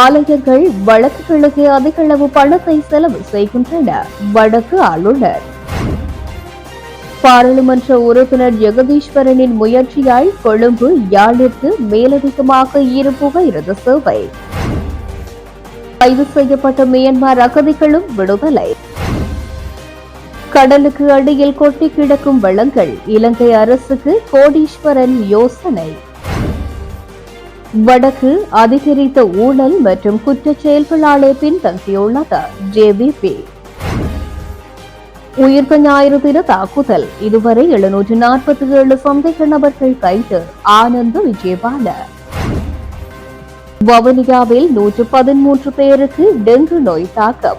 ஆலயங்கள் வழக்குகளுக்கு அதிகளவு பணத்தை செலவு செய்கின்றன. வடக்கு ஆளுநர். பாராளுமன்ற உறுப்பினர் ஜெகதீஸ்வரனின் முயற்சியால் கொழும்பு யாழிற்கு மேலதிகமாக இரு புகையிரத சேவை. கைது செய்யப்பட்ட மியான்மர் அகதிகளும் விடுதலை. கடலுக்கு அடியில் கொட்டி கிடக்கும் வளங்கள் இலங்கை அரசுக்கு கோடீஸ்வரன் யோசனை. வடக்கு அதிகரித்த ஊழல் மற்றும் குற்றச் செயல்களாலே பின்தங்கியுள்ளது ஜேபிபி உயிர்த்த ஞாயிறு தின தாக்குதல். இதுவரை எழுநூற்று நாற்பத்தி ஏழு சந்தேக நபர்கள் கைது. ஆனந்த விஜயபால. வவுனியாவில் நூற்று பதிமூன்று பேருக்கு டெங்கு நோய் தாக்கம்.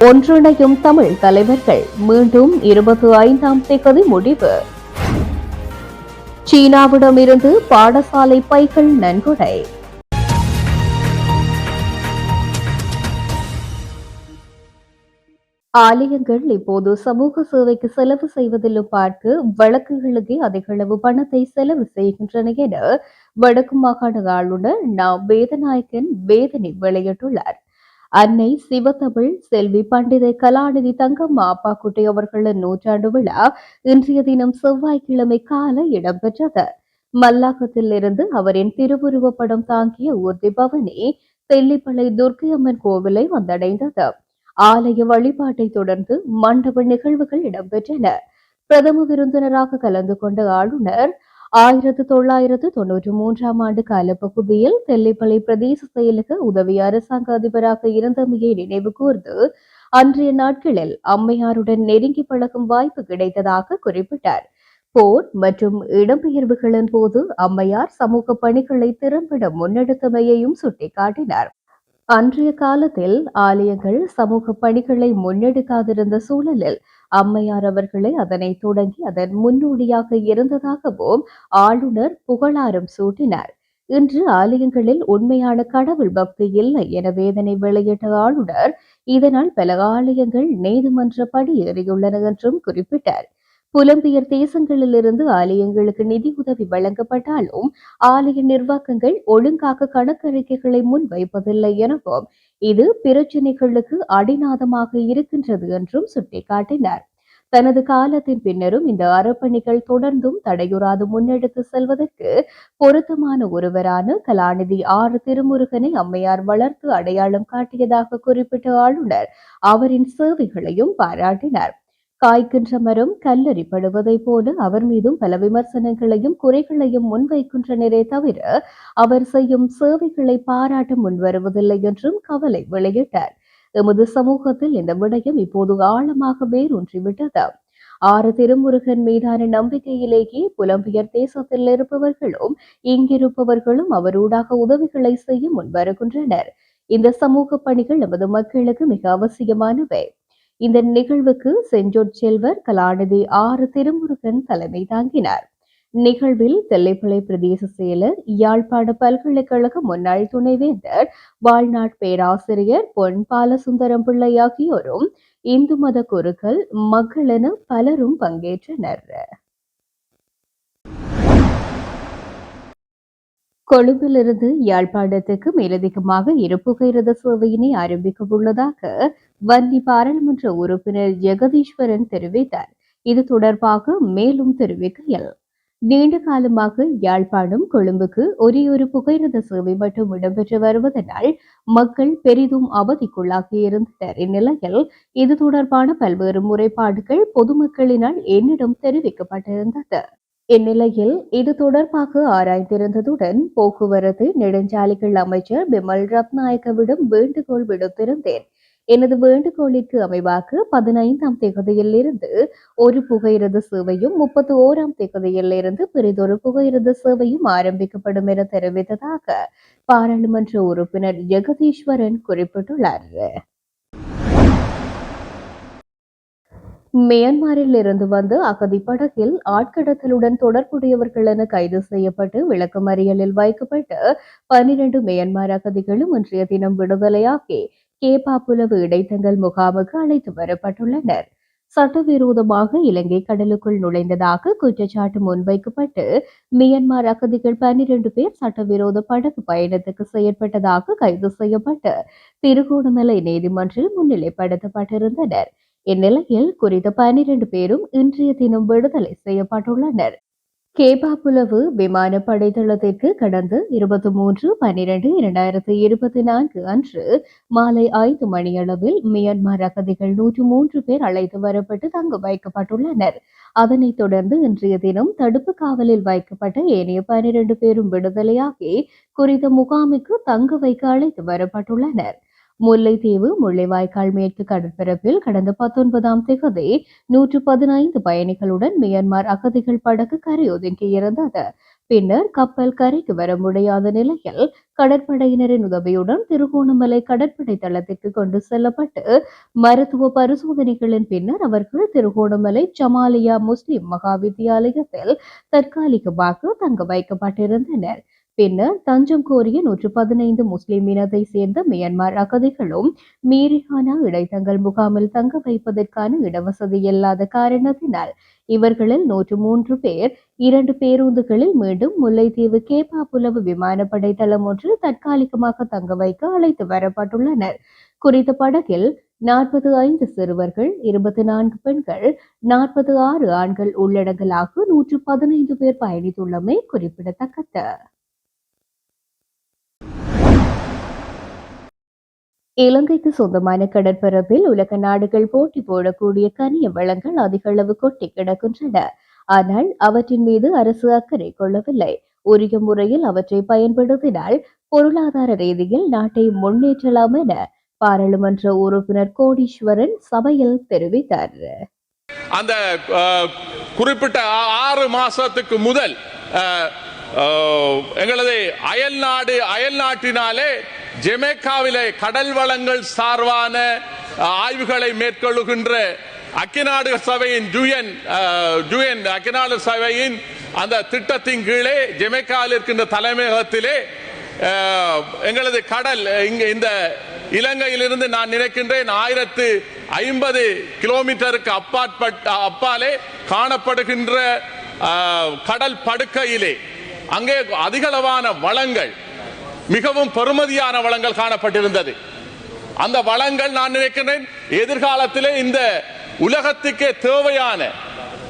ஒன்றிணையும் தமிழ் தலைவர்கள். மீண்டும் இருபத்தி ஐந்தாம் தேதி முடிவு. சீனாவிடமிருந்து பாடசாலை பைகள் நன்கொடை. ஆலயங்கள் இப்போது சமூக சேவைக்கு செலவு செய்வதிலும் பார்த்து வழக்குகளுக்கு அதிகளவு பணத்தை செலவு செய்கின்றன என வடக்கு மாகாண ஆளுநர் நா. வேதநாயக்கன் வேதனை வெளியிட்டுள்ளார். அன்னை சிவத்தமிழ் செல்வி பண்டிதை கலாநிதி தங்கம்மா அப்பாக்குட்டி அவர்களின் நூற்றாண்டு விழா இன்றைய தினம் செவ்வாய்க்கிழமை காலை இடம்பெற்றது. மல்லாக்கத்தில் இருந்து அவரின் திருவுருவப்படம் தாங்கிய ஊர்தி பவனி தெல்லிப்பளை துர்க்கை அம்மன் கோவிலை வந்தடைந்தது. ஆலய வழிபாட்டை தொடர்ந்து மண்டப நிகழ்வுகள் இடம்பெற்றன. பிரதம விருந்தினராக கலந்து கொண்ட ஆளுநர் ஆயிரத்து தொள்ளாயிரத்து தொன்னூற்றி மூன்றாம் ஆண்டு காலப்பகுதியில் தெல்லிப்பள்ளி பிரதேச செயலக உதவி அரசாங்க அதிபராக இருந்தமையை நினைவு கூர்ந்து அன்றைய நாட்களில் அம்மையாருடன் நெருங்கி பழகும் வாய்ப்பு கிடைத்ததாக குறிப்பிட்டார். போர் மற்றும் இடம்பெயர்வுகளின் போது அம்மையார் சமூக பணிகளை திறம்பட முன்னெடுத்தமையையும் சுட்டிக்காட்டினார். அன்றைய காலத்தில் ஆலயங்கள் சமூக பணிகளை முன்னெடுக்காதிருந்த சூழலில் அம்மையார் அவர்களே அதனை தொடங்கி அதன் முன்னோடியாக இருந்ததாகவும் ஆளுநர் புகழாரம் சூட்டினார். இன்று ஆலயங்களில் உண்மையான கடவுள் பக்தி இல்லை என வேதனை வெளியிட்ட ஆளுநர் இதனால் பல ஆலயங்கள் நீதிமன்ற படியேறியுள்ளன என்றும் குறிப்பிட்டார். புலம்பெயர் தேசங்களிலிருந்து ஆலயங்களுக்கு நிதி உதவி வழங்கப்பட்டாலும் ஆலய நிர்வாகங்கள் ஒழுங்காக கணக்கறிக்கைகளை முன்வைப்பதில்லை எனவும் இது பிரச்சினைகளுக்கு அடிநாதமாக இருக்கின்றது என்றும் சுட்டிக்காட்டினார். தனது காலத்தின் பின்னரும் இந்த அறப்பணிகள் தொடர்ந்தும் தடையுறாது முன்னெடுத்து செல்வதற்கு பொருத்தமான ஒருவரான கலாநிதி ஆறு திருமுருகனை அம்மையார் வளர்த்து அடையாளம் காட்டியதாக குறிப்பிட்ட ஆளுநர் அவரின் சேவைகளையும் பாராட்டினார். காய்க்கின்ற மரம் கல்லறிப்படுவதைப் போல அவர் மீதும் பல விமர்சனங்களையும் குறைகளையும் முன்வைக்கின்றனரே தவிர அவர் செய்யும் சேவைகளை பாராட்ட முன்வருவதில்லை என்றும் கவலை வெளியிட்டார். எமது சமூகத்தில் இந்த விடயம் இப்போது ஆழமாக வேரூன்றிவிட்டது. ஆறு திருமுருகன் மீதான நம்பிக்கையிலேயே புலம்பெயர் தேசத்தில் இருப்பவர்களும் இங்கிருப்பவர்களும் அவரூடாக உதவிகளை செய்ய முன்வருகின்றனர். இந்த சமூக பணிகள் நமது மக்களுக்கு மிக அவசியமானவை. இந்த நிகழ்வுக்கு செஞ்சொற் செல்வர் கலாநிதி ஆறு திருமுருகன் தலைமை தாங்கினார். நிகழ்வில் தெல்லைப்பிள்ளை பிரதேச செயலர் யாழ்ப்பாண பல்கலைக்கழக முன்னாள் துணைவேந்தர் வாழ்நாட் பேராசிரியர் பொன் பாலசுந்தரம் பிள்ளை ஆகியோரும் இந்து மத குருக்கள் மக்களென பலரும் பங்கேற்றனர். கொழும்பிலிருந்து யாழ்ப்பாணத்துக்கு மேலதிகமாக இரு ரத சேவையினை ஆரம்பிக்க உள்ளதாக வன்னி பாராளுமன்ற உறுப்பினர் ஜெகதீஸ்வரன் தெரிவித்தார். இது தொடர்பாக மேலும் தெரிவிக்கையில் நீண்ட காலமாக யாழ்ப்பாணம் கொழும்புக்கு ஒரே ஒரு புகையிரத சேவை மட்டும் இடம்பெற்று வருவதனால் மக்கள் பெரிதும் அவதிக்குள்ளாகி இருந்தனர். இந்நிலையில் இது தொடர்பான பல்வேறு முறைப்பாடுகள் பொதுமக்களினால் என்னிடம் தெரிவிக்கப்பட்டிருந்தது. இந்நிலையில் இது தொடர்பாக ஆராய்ந்திருந்ததுடன் போக்குவரத்து நெடுஞ்சாலைகள் அமைச்சர் பிமல் ரத்நாயக்கவிடம் வேண்டுகோள் விடுத்திருந்தேன். எனது வேண்டுகோளிற்கு அமைவாக பதினைந்தாம் தேதியிலிருந்து ஒரு புகையிரத சேவையும் முப்பத்தி ஓராம் தேதியிலிருந்து பெரிதொரு புகையிரத சேவையும் ஆரம்பிக்கப்படும் என தெரிவித்ததாக பாராளுமன்ற உறுப்பினர் ஜெகதீஸ்வரன் குறிப்பிட்டுள்ளார். மியான்மரில் இருந்து வந்து அகதி படகில் ஆட்கடத்தலுடன் தொடர்புடையவர்கள் என கைது செய்யப்பட்டு விளக்கமறியலில் வைக்கப்பட்டு பனிரெண்டு மியான்மர் அகதிகளும் இன்றைய தினம் விடுதலையாகி கேப்பாப்புலவு இடைத்தங்கல் முகாமுக்கு அழைத்து வரப்பட்டுள்ளனர். சட்டவிரோதமாக இலங்கை கடலுக்குள் நுழைந்ததாக குற்றச்சாட்டு முன்வைக்கப்பட்டு மியன்மார் அகதிகள் பன்னிரண்டு பேர் சட்டவிரோத படகு பயணத்துக்கு செயற்பட்டதாக கைது செய்யப்பட்டு திருகோணமலை நீதிமன்றில் முன்னிலைப்படுத்தப்பட்டிருந்தனர். இந்நிலையில் குறித்த பனிரெண்டு பேரும் இன்றைய தினம் விடுதலை செய்யப்பட்டுள்ளனர். கேபாபுலவு விமானப்படை தளத்திற்கு கடந்த இருபத்தி மூன்று பனிரெண்டு இரண்டாயிரத்தி இருபத்தி நான்கு அன்று மாலை ஐந்து மணியளவில் மியான்மர் அகதிகள் நூற்று மூன்று பேர் அழைத்து வரப்பட்டு தங்க வைக்கப்பட்டுள்ளனர். அதனைத் தொடர்ந்து இன்றைய தினம் தடுப்பு காவலில் வைக்கப்பட்ட ஏனைய பனிரெண்டு பேரும் விடுதலையாகி குறித்த முகாமுக்கு தங்க வைக்க அழைத்து வரப்பட்டுள்ளனர். முல்லைத்தீவு முள்ளிவாய்க்கால் மேற்கு கடற்பரப்பில் கடந்த பத்தொன்பதாம் திகதி நூற்று பதினைந்து பயணிகளுடன் மியான்மர் அகதிகள் படகு கரையொதுங்கியிருந்தது பின்னர் கப்பல் கரைக்கு வர முடியாத நிலையில் கடற்படையினரின் உதவியுடன் திருகோணமலை கடற்படை தளத்திற்கு கொண்டு செல்லப்பட்டு மருத்துவ பரிசோதனைகளின் பின்னர் அவர்கள் திருகோணமலை ஜமாலியா முஸ்லிம் மகா வித்தியாலயத்தில் தற்காலிகமாக தங்க வைக்கப்பட்டிருந்தனர். பின்னர் தஞ்சம் கோரிய நூற்று பதினைந்து முஸ்லிம் இனத்தை சேர்ந்த மியான்மர் அகதிகளும் மீரிஹானா இடைத்தங்கள் முகாமில் தங்க வைப்பதற்கான இடவசதி இல்லாத காரணத்தினால் இவர்களில் நூற்று மூன்று பேர் இரண்டு பேருந்துகளில் மீண்டும் முல்லைத்தீவு கேப்பாப்புலவு விமானப்படை தளம் ஒன்றில் தற்காலிகமாக தங்க வைக்க அழைத்து வரப்பட்டுள்ளனர். குறித்த படகில் நாற்பது ஐந்து சிறுவர்கள் இருபத்தி நான்கு பெண்கள் நாற்பது ஆறு ஆண்கள் உள்ளடங்கலாக நூற்று பதினைந்து பேர் பயணித்துள்ளமை குறிப்பிடத்தக்கது. இலங்கைக்கு சொந்தமான கடற்பரப்பில் உலக நாடுகள் போட்டி போடக்கூடிய கனிய வளங்கள் அதிக அளவு கொட்டி கிடக்கின்றன. ஆனால் அவற்றின் மீது அரசு அக்கறை கொள்ளவில்லை. உரிய முறையில் அவற்றை பயன்படுத்தினால் பொருளாதார ரீதியில் நாட்டை முன்னேற்றலாம் என பாராளுமன்ற உறுப்பினர் கோடீஸ்வரன் சபையில் தெரிவித்தார். அந்த குறிப்பிட்ட ஆறு மாசத்துக்கு முதல் எங்களது அயல் நாடு அயல் நாட்டினாலே ஜெமேக்காவிலே கடல் வளங்கள் சார்பான ஆய்வுகளை மேற்கொள்ளுகின்ற அக்கிநாடு சபையின் ஜூயன் ஜூயன் அக்கிநாடு சபையின் அந்த திட்டத்தின் கீழே ஜெமேக்காவில் இருக்கின்ற தலைமையகத்திலே எங்களது கடல் இங்கே இந்த இலங்கையிலிருந்து நான் நினைக்கின்றேன் ஆயிரத்து ஐம்பது கிலோமீட்டருக்கு அப்பாற்பட்ட அப்பாலே காணப்படுகின்ற கடல் படுக்கையிலே. அங்கே அதிகளவான வளங்கள் மிகவும் பெருமதியான வளங்கள் காணப்பட்டிருந்தது. அந்த வளங்கள் நான் நினைக்கிறேன் எதிர்காலத்திலே இந்த உலகத்துக்கே தேவையான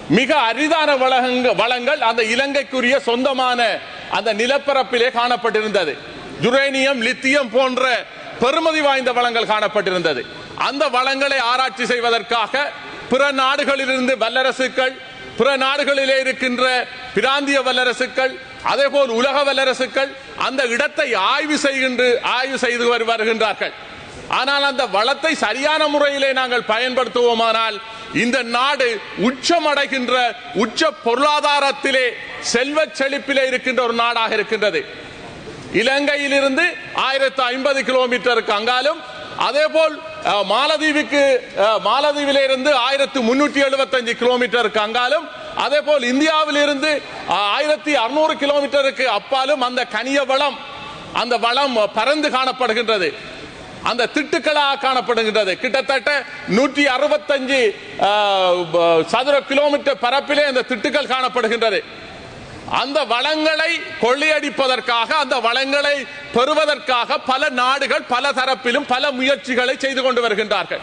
மிக அரிதான வளங்க- வளங்கள் அந்த இலங்கைக்குரிய சொந்தமான அந்த நிலப்பரப்பிலே காணப்பட்டிருந்தது. யுரேனியம் லித்தியம் போன்ற பெருமதி வாய்ந்த வளங்கள் காணப்பட்டிருந்தது. அந்த வளங்களை ஆராய்ச்சி செய்வதற்காக பிற நாடுகளிலிருந்து வல்லரசுகள் பிற நாடுகளிலே இருக்கின்ற பிராந்திய வல்லரசுகள் அதேபோல் உலக வல்லரசுகள் அந்த இடத்தை ஆய்வு செய்கின்ற ஆய்வு செய்து வரு- வருகின்றார்கள். ஆனால் அந்த வளத்தை சரியான முறையிலே நாங்கள் பயன்படுத்துவோமானால் இந்த நாடு உச்சமடைகின்ற உச்ச பொருளாதாரத்திலே செல்வ செழிப்பிலே இருக்கின்ற ஒரு நாடாக இருக்கின்றது. இலங்கையிலிருந்து ஆயிரத்து ஐம்பது கிலோமீட்டருக்கு அங்காலும் அதேபோல் அஹ், மாலதீவுக்கு அஹ், மாலதீவிலே ஆயிரத்து முன்னூற்றி எழுபத்தஞ்சு கிலோமீட்டருக்கு அங்காலும் அதே போல் இந்தியாவில் இருந்து ஆயிரத்தி அறுநூறு கிலோமீட்டருக்கு அப்பாலும் அந்த கனிய வளம் அந்த வளம் பறந்து காணப்படுகின்றது. அந்த திட்டுக்களாக காணப்படுகின்றது. கிட்டத்தட்ட நூற்றி அறுபத்தஞ்சு சதுர கிலோமீட்டர் பரப்பிலே அந்த திட்டுக்கள் காணப்படுகின்றது. அந்த வளங்களை கொள்ளையடிப்பதற்காக அந்த வளங்களை பெறுவதற்காக பல நாடுகள் பல தரப்பிலும் பல முயற்சிகளை செய்து கொண்டு வருகின்றார்கள்.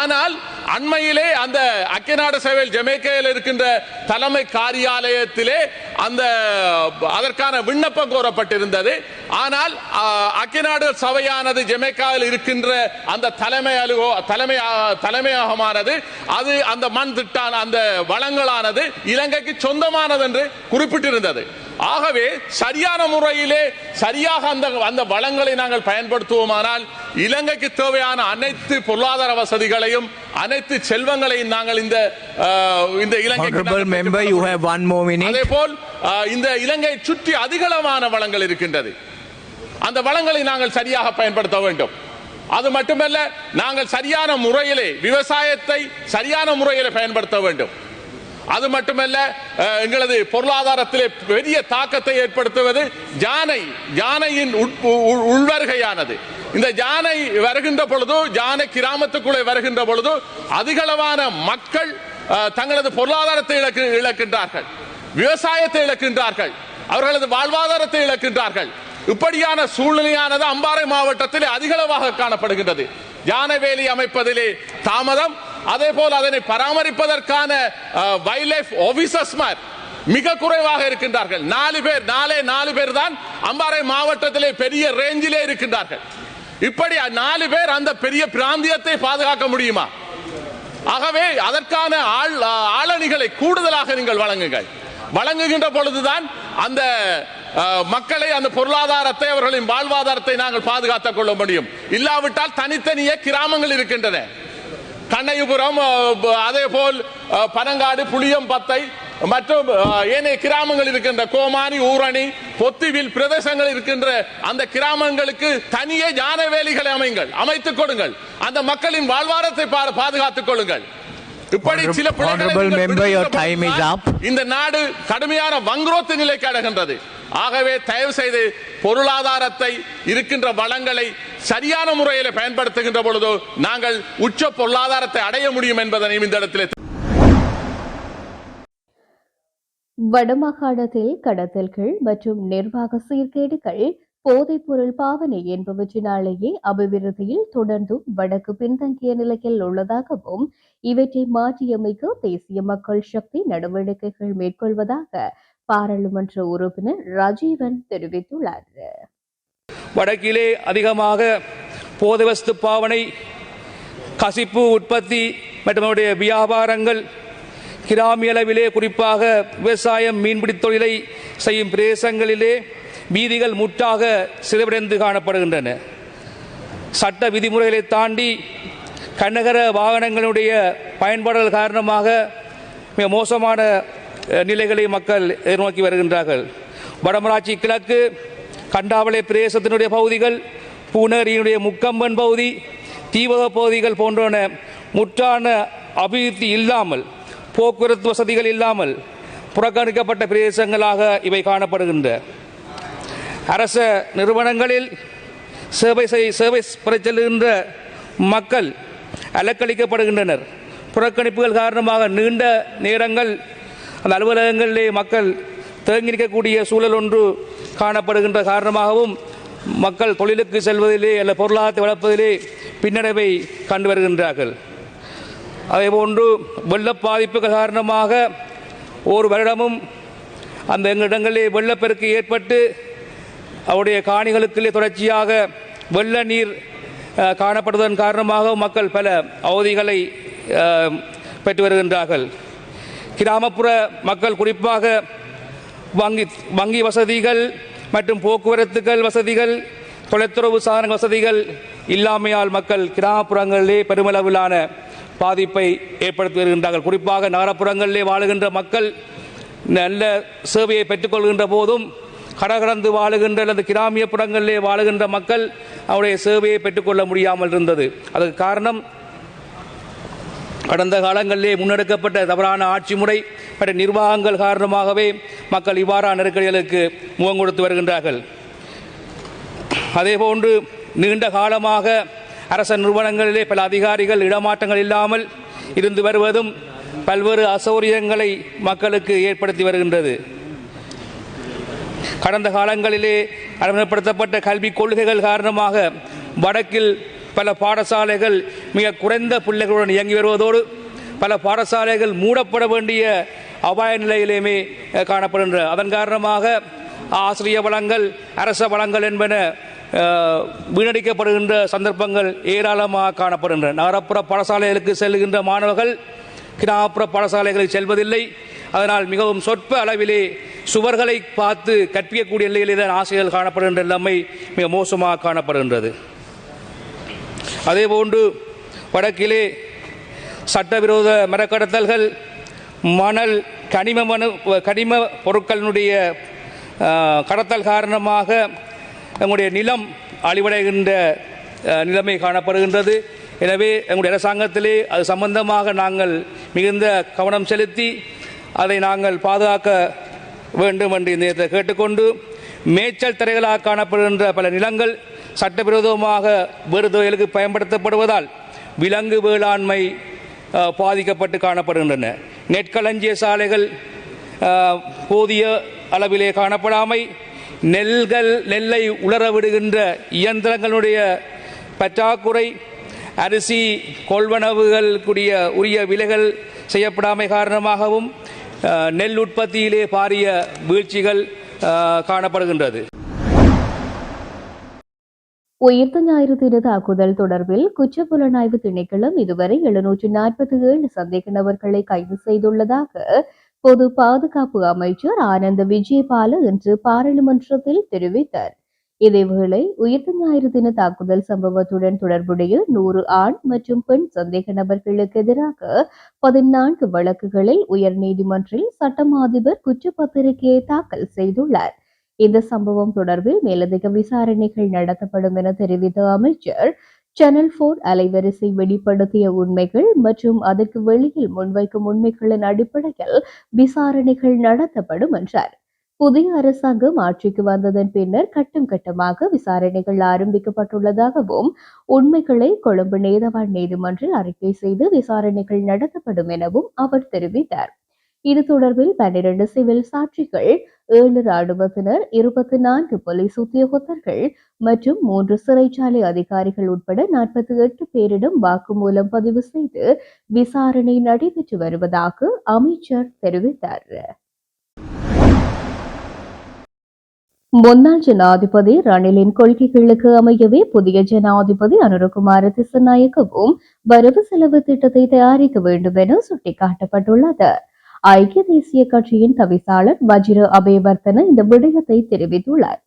ஆனால் அண்மையிலே அந்த அக்கிநாடு சேவையில் ஜமேக்கையில் இருக்கின்ற தலைமை காரியாலயத்திலே அந்த அதற்கான விண்ணப்பம் கோரப்பட்டிருந்தது. ஆனால் அக்கிநாடு சபையானது ஜமேக்காவில் இருக்கின்ற அந்த தலைமை அலுவோ தலைமை தலைமையகமானது அது அந்த மண் திட்டான அந்த வளங்களானது இலங்கைக்கு சொந்தமானது என்று குறிப்பிட்டிருந்தது. ஆகவே சரியான முறையிலே சரியாக அந்த அந்த வளங்களை நாங்கள் பயன்படுத்துவோமானால் இலங்கைக்கு தேவையான அனைத்து பொருளாதார வசதிகளையும் அனைத்து செல்வங்களையும் நாங்கள் இந்த இந்த minute. அதே போல் இந்த இலங்கை சுற்றி அதிகளவான வளங்கள் இருக்கின்றது. அந்த வளங்களை நாங்கள் சரியாக பயன்படுத்த வேண்டும். அது மட்டுமல்ல நாங்கள் சரியான முறையிலே விவசாயத்தை சரியான முறையிலே பயன்படுத்த வேண்டும். அது மட்டுமல்ல எங்களது பொருளாதாரத்திலே பெரிய தாக்கத்தை ஏற்படுத்துவது யானை யானையின் உட்- உள்- உள்வருகையானது. இந்த யானை வருகின்ற பொழுது யானை கிராமத்துக்குள்ளே வருகின்ற பொழுது அதிகளவான மக்கள் தங்களது பொருளாதாரத்தை இழக்கு இழக்கின்றார்கள். விவசாயத்தை இழக்கின்றார்கள். அவர்களது வாழ்வாதாரத்தை இழக்கின்றார்கள். இப்படியான சூழ்நிலையானது அம்பாறை மாவட்டத்தில் அதிகளவாக காணப்படுகின்றது. யானை வேலி அமைப்பதிலே தாமதம் அதே போல் அதனை பராமரிப்பதற்கான வைல்ட் லைஃப் ஆபீசர்ஸ் மிக குறைவாக இருக்கின்றார்கள். நாலு பேர் நாலே நாலு பேர் தான் அம்பாறை மாவட்டத்திலே பெரிய ரேஞ்சிலே இருக்கின்றார்கள். இப்படி நாலு பேர் அந்த பெரிய பிராந்தியத்தை பாதுகாக்க முடியுமா? ஆகவே அதற்கான ஆள் ஆளணிகளை கூடுதலாக நீங்கள் வழங்குங்கள். வழங்குகின்ற பொழுதுதான் அந்த மக்களை அந்த பொருளாதாரத்தை அவர்களின் வாழ்வாதாரத்தை நாங்கள் பாதுகாத்துக் கொள்ள முடியும். இல்லாவிட்டால் தனித்தனியே கிராமங்கள் இருக்கின்றன. கண்ணையபுரம் அதே போல் பனங்காடு புளியம்பத்தை மற்றும் ஏனைய கிராமங்கள் இருக்கின்ற கோமானி ஊரணி பொத்திவில் பிரதேசங்கள் இருக்கின்ற அந்த கிராமங்களுக்கு தனியே ஞான வேலிகளை அமைங்கள் அமைத்துக் கொடுங்கள். அந்த மக்களின் வாழ்வாரத்தை பாதுகாத்துக் கொள்ளுங்கள். இப்படி சில. இந்த நாடு கடுமையான வங்குரோத்து நிலைக்கு அடைகின்றது. ஆகவே தயவு செய்து பொருளாதாரத்தை இருக்கின்ற வளங்களை சரியான முறையில் பயன்படுத்துகின்ற பொழுது நாங்கள் உச்ச பொருளாதாரத்தை அடைய முடியும் என்பதனையும் இந்த இடத்திலே வடமாகாணத்தில் கடத்தல்கள் மற்றும் நிர்வாக சீர்கேடுகள் போதைப்பொருள் பாவனை என்பவற்றினாலேயே அபிவிருத்தியில் தொடர்ந்தும் வடக்கு பின்தங்கிய நிலையில் உள்ளதாகவும் இவற்றை மாற்றியமைக்க தேசிய மக்கள் சக்தி நடவடிக்கைகள் மேற்கொள்வதாக பாராளுமன்ற உறுப்பினர் ராஜீவன் தெரிவித்துள்ளார். வடக்கிலே அதிகமாக போதவஸ்து பாவனை கசிப்பு உற்பத்தி மற்றும் அவருடைய வியாபாரங்கள் கிராமிய அளவிலே குறிப்பாக விவசாயம் மீன்பிடி தொழிலை செய்யும் பிரதேசங்களிலே வீதிகள் முற்றாக சிதைவடைந்து காணப்படுகின்றன. சட்ட விதிமுறைகளை தாண்டி கண்ணகர வாகனங்களுடைய பயன்பாடுகள் காரணமாக மிக மோசமான நிலைகளை மக்கள் எதிர்நோக்கி வருகின்றார்கள். வடமராட்சி கிழக்கு கண்டாவளை பிரதேசத்தினுடைய பகுதிகள் பூநகரியினுடைய முக்கம்பன் பகுதி தீவக பகுதிகள் போன்றன. முற்றான அபிவிருத்தி இல்லாமல் போக்குவரத்து வசதிகள் இல்லாமல் புறக்கணிக்கப்பட்ட பிரதேசங்களாக இவை காணப்படுகின்ற. அரச நிறுவனங்களில் சேவை செய் சேவை பெற செல்கின்ற மக்கள் அலக்களிக்கப்படுகின்றனர் புறக்கணிப்புகள் காரணமாக நீண்ட நேரங்கள் அந்த அலுவலகங்களிலே மக்கள் தேங்கி நிற்கக்கூடிய சூழல் ஒன்று காணப்படுகின்ற காரணமாகவும் மக்கள் தொழிலுக்கு செல்வதிலே அல்ல பொருளாதாரத்தை வளர்ப்பதிலே பின்னடைவை கண்டு வருகின்றார்கள். அதேபோன்று வெள்ள பாதிப்புகள் காரணமாக ஒரு வருடமும் அந்த எங்களிடங்களிலே வெள்ளப்பெருக்கு ஏற்பட்டு அவருடைய காணிகளுக்குள்ளே தொடர்ச்சியாக வெள்ள நீர் காணப்படுவதன் காரணமாக மக்கள் பல அவதிகளை பெற்று வருகின்றார்கள். கிராமப்புற மக்கள் குறிப்பாக வங்கி வங்கி வசதிகள் மற்றும் போக்குவரத்துகள் வசதிகள் தொலைத்துறவு சாதன வசதிகள் இல்லாமையால் மக்கள் கிராமப்புறங்களிலே பெருமளவிலான பாதிப்பை ஏற்படுத்தி வருகின்றார்கள். குறிப்பாக நகரப்புறங்களிலே வாழுகின்ற மக்கள் நல்ல சேவையை பெற்றுக்கொள்கின்ற போதும் கடகடந்து வாழுகின்ற அல்லது கிராமிய புறங்களிலே வாழுகின்ற மக்கள் அவருடைய சேவையை பெற்றுக்கொள்ள முடியாமல் இருந்தது. அதுக்கு காரணம் கடந்த காலங்களிலே முன்னெடுக்கப்பட்ட தவறான ஆட்சி முறை மற்றும் நிர்வாகங்கள் காரணமாகவே மக்கள் இவ்வாறான நெருக்கடிகளுக்கு முகம் கொடுத்து வருகின்றார்கள். அதேபோன்று நீண்ட காலமாக அரச நிறுவனங்களிலே பல அதிகாரிகள் இடமாற்றங்கள் இல்லாமல் இருந்து வருவதும் பல்வேறு அசௌரியங்களை மக்களுக்கு ஏற்படுத்தி வருகின்றது. கடந்த காலங்களிலே அறிமுகப்படுத்தப்பட்ட கல்விக் கொள்கைகள் காரணமாக வடக்கில் பல பாடசாலைகள் மிக குறைந்த பிள்ளைகளுடன் இயங்கி வருவதோடு பல பாடசாலைகள் மூடப்பட வேண்டிய அபாய நிலையிலேயுமே காணப்படுகின்றன அதன் காரணமாக ஆசிரிய வளங்கள் அரச வளங்கள் என்பன வீணடிக்கப்படுகின்ற சந்தர்ப்பங்கள் ஏராளமாக காணப்படுகின்றன. நகரப்புற பாடசாலைகளுக்கு செல்கின்ற மாணவர்கள் கிராமப்புற பாடசாலைகளில் செல்வதில்லை. அதனால் மிகவும் சொற்ப அளவிலே சுவர்களை பார்த்து கற்பிக்கக்கூடிய நிலையிலே தான் ஆசிரியர்கள் காணப்படுகின்ற நிலைமை மிக மோசமாக காணப்படுகின்றது. அதேபோன்று வடக்கிலே சட்டவிரோத மரக்கடத்தல்கள் மணல் கனிம மனு கனிம பொருட்களினுடைய கடத்தல் காரணமாக எங்களுடைய நிலம் அழிவடைகின்ற நிலைமை காணப்படுகின்றது. எனவே எங்களுடைய அரசாங்கத்திலே அது சம்பந்தமாக நாங்கள் மிகுந்த கவனம் செலுத்தி அதை நாங்கள் பாதுகாக்க வேண்டும் என்று இந்த நேரத்தில் கேட்டுக்கொண்டு மேய்ச்சல் தரைகளாக காணப்படுகின்ற பல நிலங்கள் சட்டவிரோதமாக வேறு தொழிலுக்கு பயன்படுத்தப்படுவதால் விலங்கு வேளாண்மை பாதிக்கப்பட்டு காணப்படுகின்றன. நெற்களஞ்சிய சாலைகள் போதிய அளவிலே காணப்படாமை நெல்கள் நெல்லை உலர விடுகின்ற இயந்திரங்களுடைய பற்றாக்குறை அரிசி கொள்வனவுகள் கூடிய உரிய விலைகள் செய்யப்படாமை காரணமாகவும் நெல் உற்பத்தியிலே பாரிய வீழ்ச்சிகள் காணப்படுகின்றது. உயிர்த்த ஞாயிறு தின தாக்குதல் தொடர்பில் குற்றப்புலனாய்வு திணைக்களம் இதுவரை எழுநூற்று நாற்பத்தி ஏழு சந்தேக நபர்களை கைது செய்துள்ளதாக பொது பாதுகாப்பு அமைச்சர் ஆனந்த விஜயபால இன்று பாராளுமன்றத்தில் தெரிவித்தார். இதேவேளை உயிர்த்த ஞாயிறு தின தாக்குதல் சம்பவத்துடன் தொடர்புடைய நூறு ஆண் மற்றும் பெண் சந்தேக நபர்களுக்கு எதிராக பதினான்கு வழக்குகளில் உயர்நீதிமன்றில் சட்டமாதிபர் குற்றப்பத்திரிகையை தாக்கல் செய்துள்ளார். இந்த சம்பவம் தொடர்பில் மேலதிக விசாரணைகள் நடத்தப்படும் என தெரிவித்த அமைச்சர் சேனல் போர் அலைவரிசை வெளிப்படுத்திய உண்மைகள் மற்றும் அதற்கு வெளியில் முன்வைக்கும் உண்மைகளின் அடிப்படையில் விசாரணைகள் நடத்தப்படும் என்றார். புதிய அரசாங்கம் ஆட்சிக்கு வந்ததன் பின்னர் கட்டம் கட்டமாக விசாரணைகள் ஆரம்பிக்கப்பட்டுள்ளதாகவும் உண்மைகளை கொழும்பு நேதவான் நீதிமன்றில் அறிக்கை செய்து விசாரணைகள் நடத்தப்படும் எனவும் அவர் தெரிவித்தார். இது தொடர்பில் பன்னிரண்டு சிவில் சாட்சிகள் ஏழு ராணுவத்தினர் இருபத்தி நான்கு போலீஸ் உத்தியோகத்தர்கள் மற்றும் மூன்று சிறைச்சாலை அதிகாரிகள் உட்பட நாற்பத்தி எட்டு பேரிடம் வாக்குமூலம் பதிவு செய்து விசாரணை நடைபெற்று வருவதாக அமைச்சர் தெரிவித்தார். முன்னாள் ஜனாதிபதி ரணிலின் கொள்கைகளுக்கு அமையவே புதிய ஜனாதிபதி அனுரகுமார திசநாயக்கவும் வரவு செலவு திட்டத்தை தயாரிக்க வேண்டும் என சுட்டிக்காட்டப்பட்டுள்ளது. ஐக்கிய தேசிய கட்சியின் தவிசாளர் வஜிர அபேவர்த்தன இந்த விடயத்தை தெரிவித்துள்ளார்.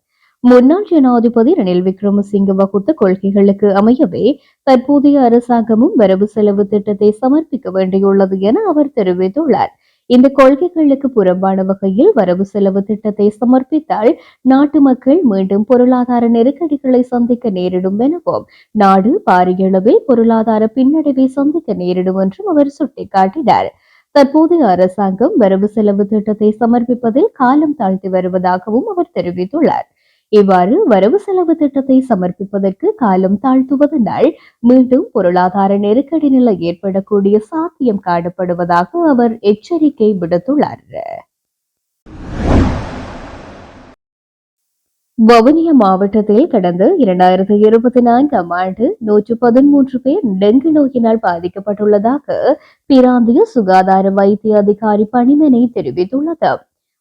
முன்னாள் ஜனாதிபதி ரணில் விக்ரமசிங்க வகுத்த கொள்கைகளுக்கு அமையவே தற்போதைய அரசாங்கமும் வரவு செலவு திட்டத்தை சமர்ப்பிக்க வேண்டியுள்ளது என அவர் தெரிவித்துள்ளார். இந்த கொள்கைகளுக்கு புறம்பான வகையில் வரவு செலவு திட்டத்தை சமர்ப்பித்தால் நாட்டு மக்கள் மீண்டும் பொருளாதார நெருக்கடிகளை சந்திக்க நேரிடும் எனவும் நாடு பாரியளவில் பொருளாதார பின்னடைவை சந்திக்க நேரிடும் என்றும் அவர் சுட்டிக்காட்டினார். தற்போதைய அரசாங்கம் வரவு செலவு திட்டத்தை சமர்ப்பிப்பதில் காலம் தாழ்த்தி வருவதாகவும் அவர் தெரிவித்துள்ளார். இவ்வாறு வரவு செலவு திட்டத்தை சமர்ப்பிப்பதற்கு காலம் தாழ்த்துவதனால் மீண்டும் பொருளாதார நெருக்கடி நிலை ஏற்படக்கூடிய சாத்தியம் காணப்படுவதாக அவர் எச்சரிக்கை விடுத்துள்ளார். வவுனியா மாவட்டத்தில் கடந்த இரண்டாயிரத்தி இருபத்தி நான்காம் ஆண்டு நூற்று பதிமூன்று பேர் டெங்கு நோயினால் பாதிக்கப்பட்டுள்ளதாக பிராந்திய சுகாதார வைத்திய அதிகாரி பணிமனை தெரிவித்துள்ளது.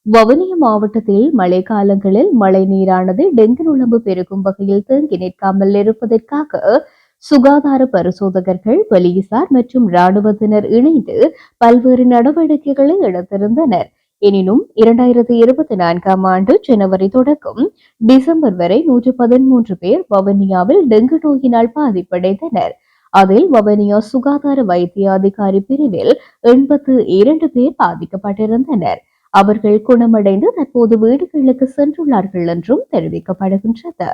வவுனியா மாவட்டத்தில் மழை காலங்களில் மழை நீரானது டெங்கு நுழம்பு பெருகும் வகையில் தேங்கி நிற்காமல் இருப்பதற்காக சுகாதார பரிசோதகர்கள் போலீசார் மற்றும் ராணுவத்தினர் இணைந்து பல்வேறு நடவடிக்கைகளை எடுத்திருந்தனர். எனினும் இரண்டாயிரத்தி இருபத்தி நான்காம் ஆண்டு ஜனவரி தொடக்கம் டிசம்பர் வரை நூற்று பதிமூன்று பேர் வவனியாவில் டெங்கு நோயினால் பாதிப்படைந்தனர். அதில் வவனியா சுகாதார வைத்திய அதிகாரி பிரிவில் எண்பத்து இரண்டு பேர் பாதிக்கப்பட்டிருந்தனர். அவர்கள் குணமடைந்து தற்போது வீடுகளுக்கு சென்றுள்ளார்கள் என்றும் தெரிவிக்கப்படுகின்றது.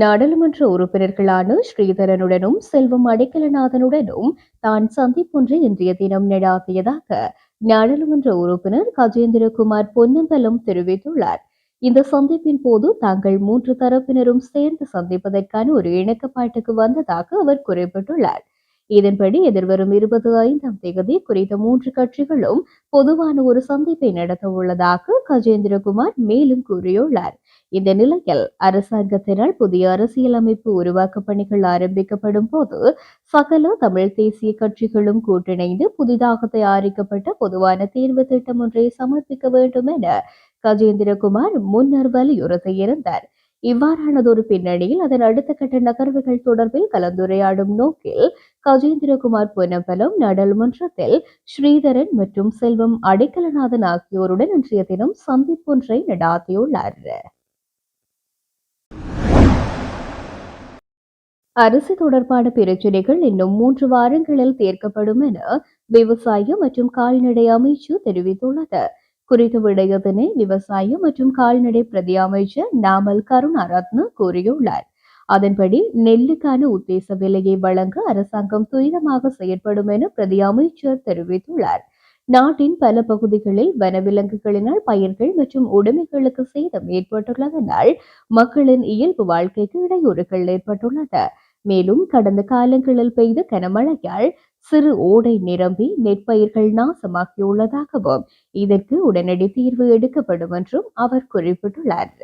நாடாளுமன்ற உறுப்பினர்களான ஸ்ரீதரனுடனும் செல்வம் அடைக்கலநாதனுடனும் தான் சந்திப்பொன்றை இன்றைய தினம் நடாத்தியதாக நாடாளுமன்ற உறுப்பினர் கஜேந்திரகுமார் பொன்னம்பலம் தெரிவித்துள்ளார். இந்த சந்திப்பின் போது தாங்கள் மூன்று தரப்பினரும் சேர்ந்து சந்திப்பதற்கான ஒரு இணக்கப்பாட்டுக்கு வந்ததாக அவர் குறிப்பிட்டுள்ளார். இதன்படி எதிர்வரும் இருபது ஐந்தாம் தேதி குறித்த மூன்று கட்சிகளும் பொதுவான ஒரு சந்திப்பை நடத்த உள்ளதாக கஜேந்திரகுமார் மேலும் கூறியுள்ளார். இந்த நிலையில் அரசாங்கத்தினால் புதிய அரசியலமைப்பு உருவாக்க பணிகள் ஆரம்பிக்கப்படும் போது சகல தமிழ் தேசிய கட்சிகளும் கூட்டிணைந்து புதிதாக தயாரிக்கப்பட்ட பொதுவான தேர்வு திட்டம் ஒன்றை சமர்ப்பிக்க வேண்டும் என கஜேந்திரகுமார் முன்னர் வலியுறுத்தியிருந்தார். இவ்வாறானதொரு பின்னணியில் அதன் அடுத்த கட்ட நகர்வுகள் தொடர்பில் கலந்துரையாடும் நோக்கில் கஜேந்திரகுமார் பொன்னம்பலம் நாடாளுமன்றத்தில் ஸ்ரீதரன் மற்றும் செல்வம் அடைக்கலநாதன் ஆகியோருடன் இன்றைய தினம் சந்திப்பொன்றை நடாத்தியுள்ளார். அரிசி தொடர்பான பிரச்சனைகள் இன்னும் மூன்று வாரங்களில் தீர்க்கப்படும் என விவசாய மற்றும் கால்நடை அமைச்சு தெரிவித்துள்ளது. குறித்த விடயத்தினை விவசாய மற்றும் கால்நடை பிரதி அமைச்சர் நாமல் கருணாரத்ன கூறியுள்ளார். அதன்படி நெல்லுக்கான உத்தேச விலையை வழங்க அரசாங்கம் துரிதமாக செயற்படும் என பிரதி அமைச்சர் தெரிவித்துள்ளார். நாட்டின் பல பகுதிகளில் வனவிலங்குகளினால் பயிர்கள் மற்றும் உடைமைகளுக்கு சேதம் ஏற்பட்டுள்ளதனால் மக்களின் இயல்பு வாழ்க்கைக்கு இடையூறுகள் ஏற்பட்டுள்ளது. மேலும் கடந்த காலங்களில் பெய்த கனமழையால் சிறு ஓடை நிரம்பி நெற்பயிர்கள் நாசமாகியுள்ளதாகவும் இதற்கு உடனடி தீர்வு எடுக்கப்படும் என்றும் அவர் குறிப்பிட்டுள்ளார்.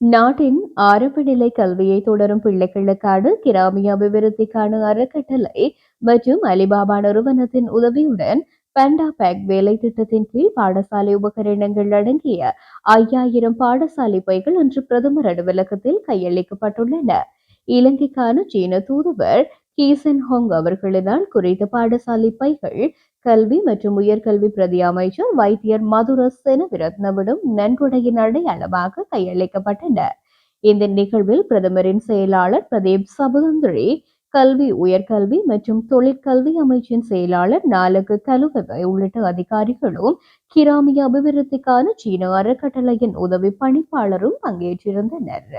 நாட்டின் ஆரம்ப நிலை கல்வியை தொடரும் பிள்ளைகளுக்கான கிராமிய அபிவிருத்திக்கான அறக்கட்டளை மற்றும் அலிபாபா நிறுவனத்தின் உதவியுடன் பண்டா பேக் வேலை திட்டத்தின் கீழ் பாடசாலை உபகரணங்கள் அடங்கிய ஐயாயிரம் பாடசாலை பைகள் இன்று பிரதமர் அலுவலகத்தில் கையளிக்கப்பட்டுள்ளன. இலங்கைக்கான சீன தூதுவர் கீசன் ஹோங் அவர்களினால் குறித்த பாடசாலை பைகள் கல்வி மற்றும் உயர்கல்வி பிரதி அமைச்சர் வைத்தியர் மதுர செனவிரத்னவிடம் நன்கொடையின் அடையாளமாக கையளிக்கப்பட்டன. இந்த நிகழ்வில் பிரதமரின் செயலாளர் பிரதீப் சபதந்திரி கல்வி உயர்கல்வி மற்றும் தொழிற்கல்வி அமைச்சின் செயலாளர் நாலகு கலுகவை உள்ளிட்ட அதிகாரிகளும் கிராமிய அபிவிருத்திக்கான சீன அறக்கட்டளையின் உதவி பணிப்பாளரும் பங்கேற்றிருந்தனர்.